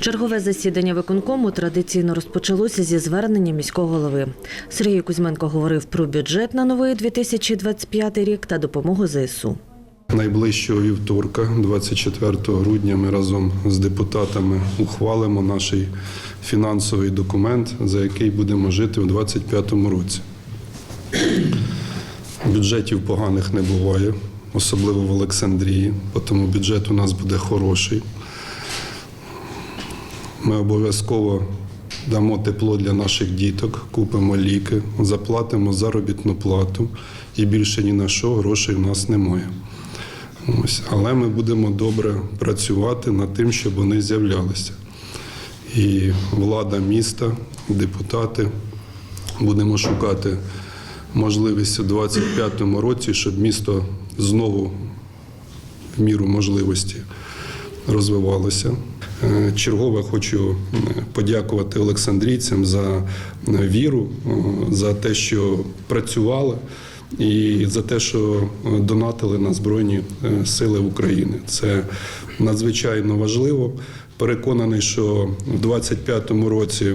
Чергове засідання виконкому традиційно розпочалося зі звернення міського голови. Сергій Кузьменко говорив про бюджет на новий 2025 рік та допомогу ЗСУ. Найближчого вівторка, 24 грудня, ми разом з депутатами ухвалимо наш фінансовий документ, за який будемо жити у 2025 році. Бюджетів поганих не буває, особливо в Олександрії, тому бюджет у нас буде хороший. Ми обов'язково дамо тепло для наших діток, купимо ліки, заплатимо заробітну плату і більше ні на що грошей у нас немає. Ось. Але ми будемо добре працювати над тим, щоб вони з'являлися. І влада міста, депутати будемо шукати можливість у 2025 році, щоб місто знову в міру можливості розвивалося. Е, Чергове хочу е, подякувати Олександрійцям за е, віру, за те, що працювали, і за те, що донатили на Збройні Сили України. Це надзвичайно важливо. Переконаний, що в 2025 році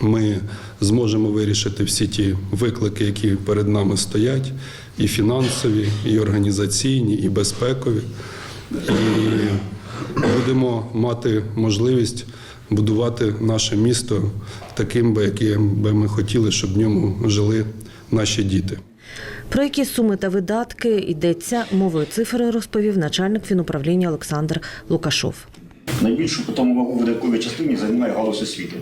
ми зможемо вирішити всі ті виклики, які перед нами стоять, і фінансові, і організаційні, і безпекові. І будемо мати можливість будувати наше місто таким, би, яким би ми хотіли, щоб в ньому жили наші діти. Про які суми та видатки йдеться мовою цифри, розповів начальник фінуправління Олександр Лукашов. Найбільшу питому вагу в видатковій частині займає галузь освіти.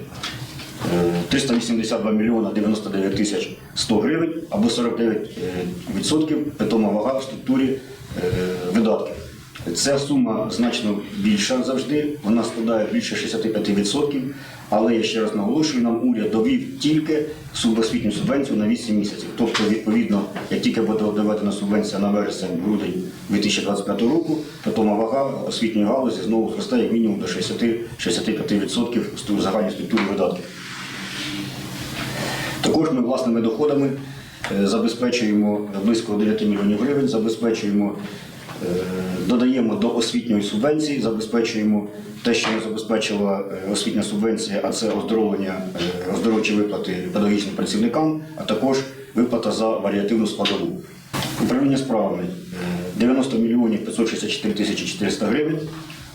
Е, 382 мільйона 99 тисяч 100 гривень або 49% питома вага в структурі е, видатків. Ця сума значно більша завжди, вона складає більше 65%, але я ще раз наголошую, нам уряд довів тільки субосвітню субвенцію на 8 місяців. Тобто, відповідно, як тільки буде доведена субвенція на вересень-грудень 2025 року, питома вага освітньої галузі знову зросте як мінімум до 60-65% в загальній структурі видатків. Також ми власними доходами е, забезпечуємо близько 9 мільйонів гривень, забезпечуємо, додаємо до освітньої субвенції, забезпечуємо те, що не забезпечила е, освітня субвенція, а це оздоровлення, е, оздоровчі виплати педагогічним працівникам, а також виплата за варіативну складову. Управління справами е, 90 мільйонів 564 тисячі 400 гривень,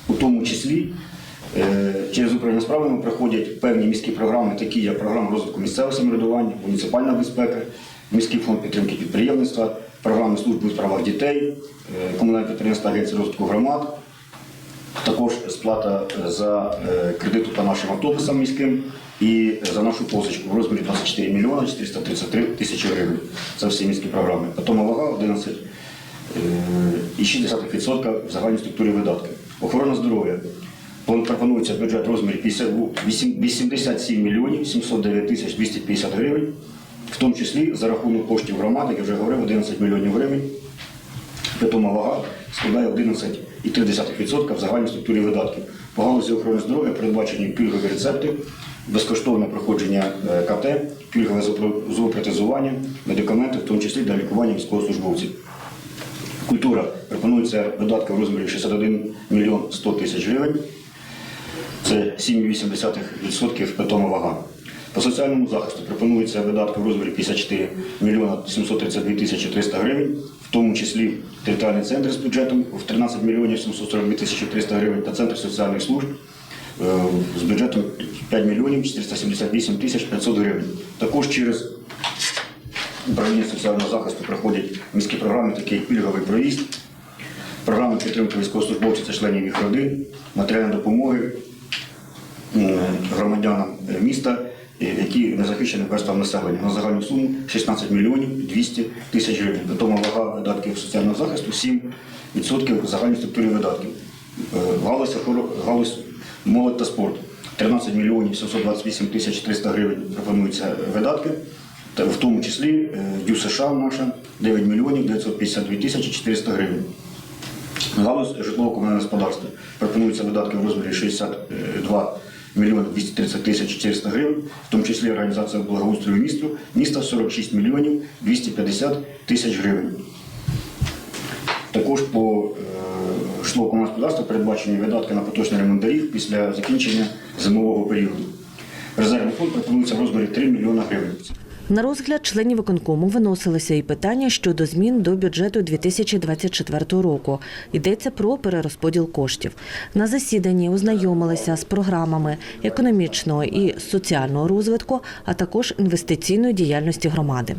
у тому числі Е, Через управління справами проходять певні міські програми, такі як програма розвитку місцевого самоврядування, муніципальна безпека, міський фонд підтримки підприємництва, програми служби у справах дітей, е, комунальне підприємство Агенція розвитку громад, також сплата за е, кредиту по нашим автобусам міським і за нашу позичку в розмірі 24 мільйони 433 тисячі гривень. Це всі міські програми. Потім вага 11 і 6% в загальній структурі видатків. Охорона здоров'я. Пон- Пропонується бюджет розмірі 87 мільйонів 709 тисяч 250 гривень, в тому числі за рахунок коштів громади, як я вже говорив, 11 мільйонів гривень. Питома вага складає 11,3% в загальній структурі видатків. По галузі охорони здоров'я передбачені пільгові рецепти, безкоштовне проходження е, КТ, пільгове зоопротезування, медикаменти, в тому числі для лікування військовослужбовців. Культура пропонується видатки в розмірі 61 мільйон 100 тисяч гривень. Це 7,8% питома вага. По соціальному захисту пропонується видатки в розмірі 54 мільйона 732 тисячі 300 гривень, в тому числі територіальний центр з бюджетом в 13 мільйонів 742 тисячі 300 гривень та центр соціальних служб е, з бюджетом 5 мільйонів 478 тисяч 500 гривень. Також через управління соціального захисту проходять міські програми, такі як пільговий проїзд, програми підтримки військовослужбовців та членів їх родин, матеріальної допомоги громадянам міста, які не захищені верствам населення на загальну суму 16 мільйонів 200 тисяч гривень. Питома вага видатків соціального захисту 7% в загальній структурі видатків. Е, Галузь, галузь молодь та спорт 13 мільйонів 728 тисяч 300 гривень пропонуються видатки. В тому числі е, ДЮ США наша 9 мільйонів 952 тисячі 400 гривень. Галузь житлово-комунального господарства пропонуються видатки в розмірі 62 мільйони 230 тисяч 400 гривень, в тому числі організація благоустрою місту, міста 46 мільйонів 250 тисяч гривень. Також по е, промислового господарства передбачені видатки на поточний ремонт доріг після закінчення зимового періоду. Резервний фонд пропонується в розмірі 3 мільйона гривень. На розгляд членів виконкому виносилися і питання щодо змін до бюджету 2024 року. Йдеться про перерозподіл коштів. На засіданні ознайомилися з програмами економічного і соціального розвитку, а також інвестиційної діяльності громади.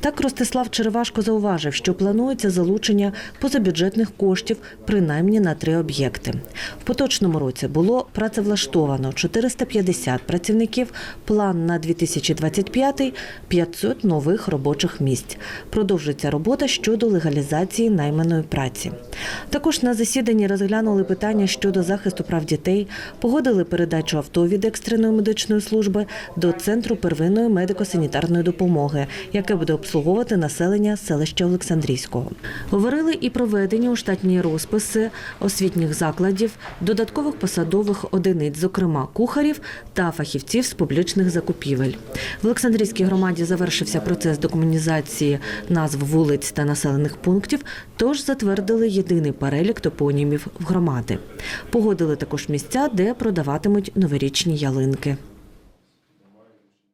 Так Ростислав Черевашко зауважив, що планується залучення позабюджетних коштів принаймні на три об'єкти. В поточному році було працевлаштовано 450 працівників. План на 2025 – 500 нових робочих місць. Продовжується робота щодо легалізації найманої праці. Також на засіданні розглянули питання щодо захисту прав дітей, погодили передачу авто від екстреної медичної служби до центру первинної медико-санітарної допомоги, яке буде обслуговувати населення селища Олександрійського. Говорили і про введення у штатні розписи освітніх закладів, додаткових посадових одиниць, зокрема кухарів та фахівців з публічних закупівель. В Олександрійській громаді завершився процес документизації назв вулиць та населених пунктів, тож затвердили єдиний перелік топонімів в громади. Погодили також місця, де продаватимуть новорічні ялинки.